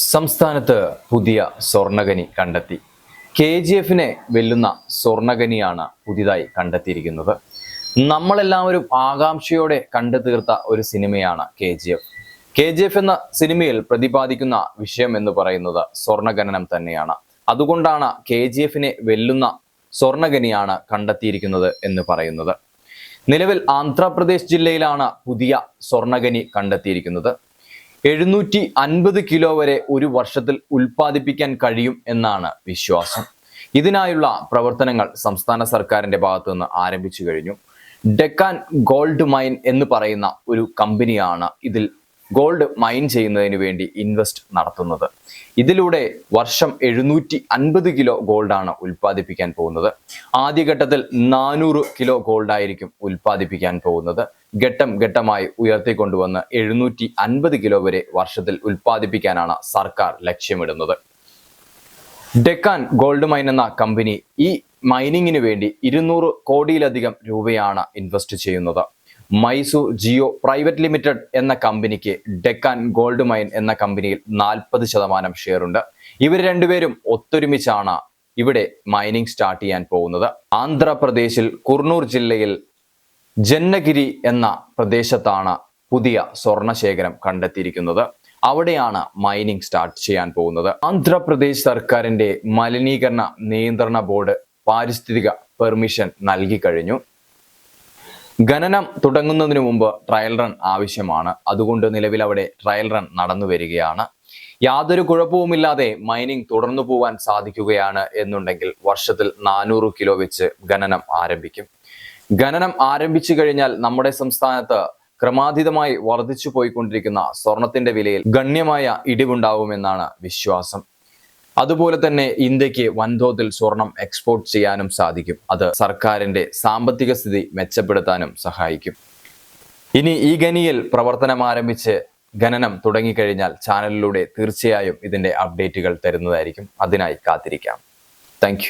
സംസ്ഥാനത്ത് പുതിയ സ്വർണഖനി കണ്ടെത്തി. കെ ജി എഫിനെ വെല്ലുന്ന സ്വർണഖനിയാണ് പുതിയതായി കണ്ടെത്തിയിരിക്കുന്നത്. നമ്മളെല്ലാവരും ആകാംക്ഷയോടെ കണ്ടു തീർത്ത ഒരു സിനിമയാണ് K G F. K G F എന്ന സിനിമയിൽ പ്രതിപാദിക്കുന്ന വിഷയം എന്ന് പറയുന്നത് സ്വർണഖനനം തന്നെയാണ്. അതുകൊണ്ടാണ് കെ ജി എഫിനെ വെല്ലുന്ന സ്വർണഖനിയാണ് കണ്ടെത്തിയിരിക്കുന്നത് എന്ന് പറയുന്നത്. നിലവിൽ ആന്ധ്രാപ്രദേശ് ജില്ലയിലാണ് പുതിയ സ്വർണഖനി കണ്ടെത്തിയിരിക്കുന്നത്. എഴുന്നൂറ്റി അൻപത് കിലോ വരെ ഒരു വർഷത്തിൽ ഉൽപ്പാദിപ്പിക്കാൻ കഴിയും എന്നാണ് വിശ്വാസം. ഇതിനായുള്ള പ്രവർത്തനങ്ങൾ സംസ്ഥാന സർക്കാരിന്റെ ഭാഗത്തു നിന്ന് ആരംഭിച്ചു കഴിഞ്ഞു. ഡെക്കാൻ ഗോൾഡ് മൈൻ എന്ന് പറയുന്ന ഒരു കമ്പനിയാണ് ഇതിൽ ഗോൾഡ് മൈൻ ചെയ്യുന്നതിന് വേണ്ടി ഇൻവെസ്റ്റ് നടത്തുന്നത്. ഇതിലൂടെ വർഷം എഴുന്നൂറ്റി അൻപത് കിലോ ഗോൾഡാണ് ഉൽപ്പാദിപ്പിക്കാൻ പോകുന്നത്. ആദ്യഘട്ടത്തിൽ നാനൂറ് കിലോ ഗോൾഡ് ആയിരിക്കും ഉൽപ്പാദിപ്പിക്കാൻ പോകുന്നത്. ഘട്ടം ഘട്ടമായി ഉയർത്തിക്കൊണ്ടുവന്ന് എഴുന്നൂറ്റി അൻപത് കിലോ വരെ വർഷത്തിൽ ഉൽപ്പാദിപ്പിക്കാനാണ് സർക്കാർ ലക്ഷ്യമിടുന്നത്. ഡെക്കാൻ ഗോൾഡ് മൈൻ എന്ന കമ്പനി ഈ മൈനിങ്ങിന് വേണ്ടി ഇരുന്നൂറ് കോടിയിലധികം രൂപയാണ് ഇൻവെസ്റ്റ് ചെയ്യുന്നത്. മൈസൂർ ജിയോ പ്രൈവറ്റ് ലിമിറ്റഡ് എന്ന കമ്പനിക്ക് ഡെക്കാൻ ഗോൾഡ് മൈൻ എന്ന കമ്പനിയിൽ നാൽപ്പത് ശതമാനം ഷെയർ ഉണ്ട് ഇവർ രണ്ടുപേരും ഒത്തൊരുമിച്ചാണ് ഇവിടെ മൈനിങ് സ്റ്റാർട്ട് ചെയ്യാൻ പോകുന്നത്. ആന്ധ്രാപ്രദേശിൽ കുർണൂർ ജില്ലയിൽ ജന്നഗിരി എന്ന പ്രദേശത്താണ് പുതിയ സ്വർണശേഖരം കണ്ടെത്തിയിരിക്കുന്നത്. അവിടെയാണ് മൈനിങ് സ്റ്റാർട്ട് ചെയ്യാൻ പോകുന്നത്. ആന്ധ്രാപ്രദേശ് സർക്കാരിന്റെ മലിനീകരണ നിയന്ത്രണ ബോർഡ് പാരിസ്ഥിതിക പെർമിഷൻ നൽകി കഴിഞ്ഞു. ഖനനം തുടങ്ങുന്നതിന് മുമ്പ് ട്രയൽ റൺ ആവശ്യമാണ്. അതുകൊണ്ട് നിലവിൽ അവിടെ ട്രയൽ റൺ നടന്നു വരികയാണ്. യാതൊരു കുഴപ്പവുമില്ലാതെ മൈനിങ് തുടർന്നു പോവാൻ സാധിക്കുകയാണ് എന്നുണ്ടെങ്കിൽ വർഷത്തിൽ നാനൂറ് കിലോ വെച്ച് ഖനനം ആരംഭിക്കും. ഖനനം ആരംഭിച്ചു കഴിഞ്ഞാൽ നമ്മുടെ സംസ്ഥാനത്ത് ക്രമാതീതമായി വർദ്ധിച്ചു പോയിക്കൊണ്ടിരിക്കുന്ന സ്വർണത്തിന്റെ വിലയിൽ ഗണ്യമായ ഇടിവുണ്ടാവുമെന്നാണ് വിശ്വാസം. അതുപോലെ തന്നെ ഇന്ത്യയ്ക്ക് വൻതോതിൽ സ്വർണം എക്സ്പോർട്ട് ചെയ്യാനും സാധിക്കും. അത് സർക്കാരിന്റെ സാമ്പത്തിക സ്ഥിതി മെച്ചപ്പെടുത്താനും സഹായിക്കും. ഇനി ഈ ഖനിയിൽ പ്രവർത്തനം ആരംഭിച്ച് ഖനനം തുടങ്ങിക്കഴിഞ്ഞാൽ ചാനലിലൂടെ തീർച്ചയായും ഇതിന്റെ അപ്ഡേറ്റുകൾ തരുന്നതായിരിക്കും. അതിനായി കാത്തിരിക്കാം. താങ്ക്